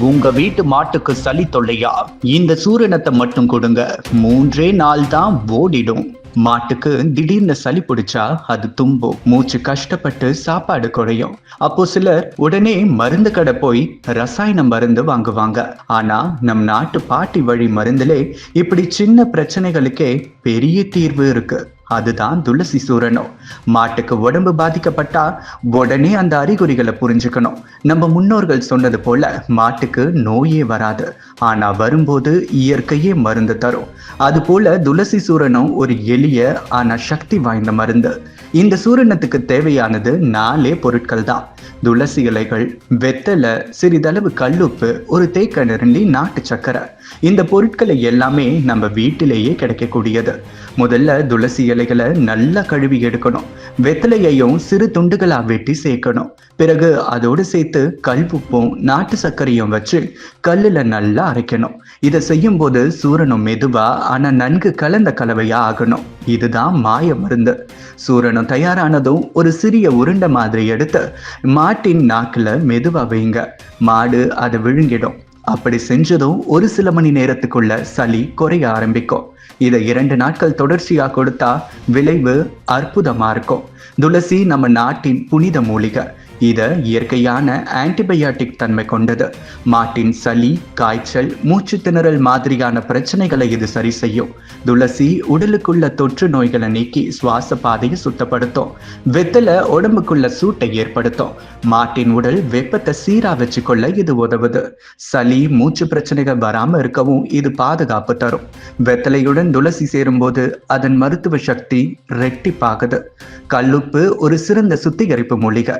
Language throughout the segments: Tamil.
உங்க வீட்டு மாட்டுக்கு சளி தொல்லையா? இந்த சூரணத்தை மட்டும் கொடுங்க. மூன்றே நாள் தான் ஓடிடும். மாட்டுக்கு திடீர்னு சளி பிடிச்சா அது தும்பும். மூச்சு கஷ்டப்பட்டு சாப்பாடு குறையும். அப்போ சிலர் உடனே மருந்து கடை போய் ரசாயன மருந்து வாங்குவாங்க. ஆனா நம் நாட்டு பாட்டி வழி மருந்திலே இப்படி சின்ன பிரச்சனைகளுக்கே பெரிய தீர்வு இருக்கு. அதுதான் துளசி சூரனும் மாட்டுக்கு உடம்பு பாதிக்கப்பட்டா உடனே அந்த அறிகுறிகளை புரிஞ்சுக்கணும். நம்ம முன்னோர்கள் சொன்னது போல மாட்டுக்கு நோயே வராது. ஆனா வரும்போது இயற்கையே மருந்து தரும். அது போல துளசி சூரனும் ஒரு எளிய ஆனா சக்தி வாய்ந்த மருந்து. இந்த சூரணத்துக்கு தேவையானது நாலே பொருட்கள் தான் துளசி இலைகள் வெத்தலை சிறிதளவு கல்லுப்பு ஒரு தேக்கநிரண்டி நாட்டு சக்கரை. இந்த பொருட்களை எல்லாமே நம்ம வீட்டிலேயே கிடைக்கக்கூடியது. முதல்ல துளசி இலைகளை நல்லா கழுவி எடுக்கணும். வெத்தலையையும் சிறு துண்டுகளா வெட்டி சேர்க்கணும். பிறகு அதோடு சேர்த்து கல்புப்பும் நாட்டு சர்க்கரையும் வச்சு கல்லுல நல்லா அரைக்கணும். இதை செய்யும் போது சூரணம் மெதுவா ஆனா நன்கு கலந்த கலவையா ஆகணும். இதுதான் மாய மருந்து. சூரணம் தயாரானதும் ஒரு சிறிய உருண்டை மாதிரி எடுத்து மாட்டின் நாக்கில் மெதுவாக வைங்க. மாடு அதை விழுங்கிடும். அப்படி செஞ்சதும் ஒரு சில மணி நேரத்துக்குள்ள சளி குறைய ஆரம்பிக்கும். இதை இரண்டு நாட்கள் தொடர்ச்சியாக கொடுத்தா விளைவு அற்புதமாக இருக்கும். துளசி நம்ம நாட்டின் புனித மூலிகை. இது இயற்கையான ஆன்டிபயாட்டிக் தன்மை கொண்டது. மாட்டின் சளி காய்ச்சல் மூச்சு திணறல் மாதிரியான பிரச்சனைகளை இது சரி செய்யும். துளசி உடலுக்குள்ள தொற்று நோய்களை நீக்கி சுவாச பாதையை சுத்தப்படுத்தும். வெத்தலை உடம்புக்குள்ள சூட்டை ஏற்படுத்தும். மாட்டின் உடல் வெப்பத்தை சீரா வச்சுக்கொள்ள இது உதவுது. சளி மூச்சு பிரச்சனைகள் வராம இருக்கவும் இது பாதுகாப்பு தரும். வெத்தலையுடன் துளசி சேரும்போது அதன் மருத்துவ சக்தி ரெட்டிப்பாகுது. கல்லுப்பு ஒரு சிறந்த சுத்திகரிப்பு மூலிகை.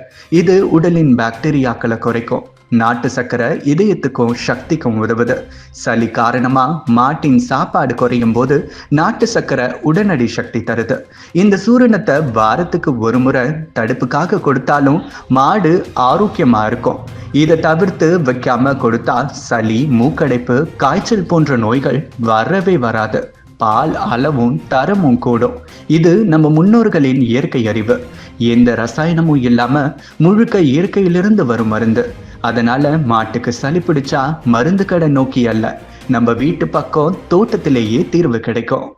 இது உடலின் பாக்டீரியாக்களை குறைக்கும். நாட்டு சக்கரை இதயத்துக்கும் சக்திக்கும் உதவுது. சளி காரணமா மாட்டின் சாப்பாடு குறையும் போது நாட்டு சக்கரை உடனடி சக்தி தருது. இந்த சூரணத்தை வாரத்துக்கு ஒரு முறை தடுப்புக்காக கொடுத்தாலும் மாடு ஆரோக்கியமா இருக்கும். இதை தவிர்த்து வைக்காம கொடுத்தா சளி மூக்கடைப்பு காய்ச்சல் போன்ற நோய்கள் வரவே வராது. பால் அளவும் தரமும் கூடும். இது நம்ம முன்னோர்களின் இயற்கை அறிவு. எந்த ரசாயனமும் இல்லாமல் முழுக்க இயற்கையிலிருந்து வரும் மருந்து. அதனால மாட்டுக்கு சளி பிடிச்சா மருந்து கடை நோக்கி அல்ல. நம்ம வீட்டு பக்கம் தோட்டத்திலேயே தீர்வு கிடைக்கும்.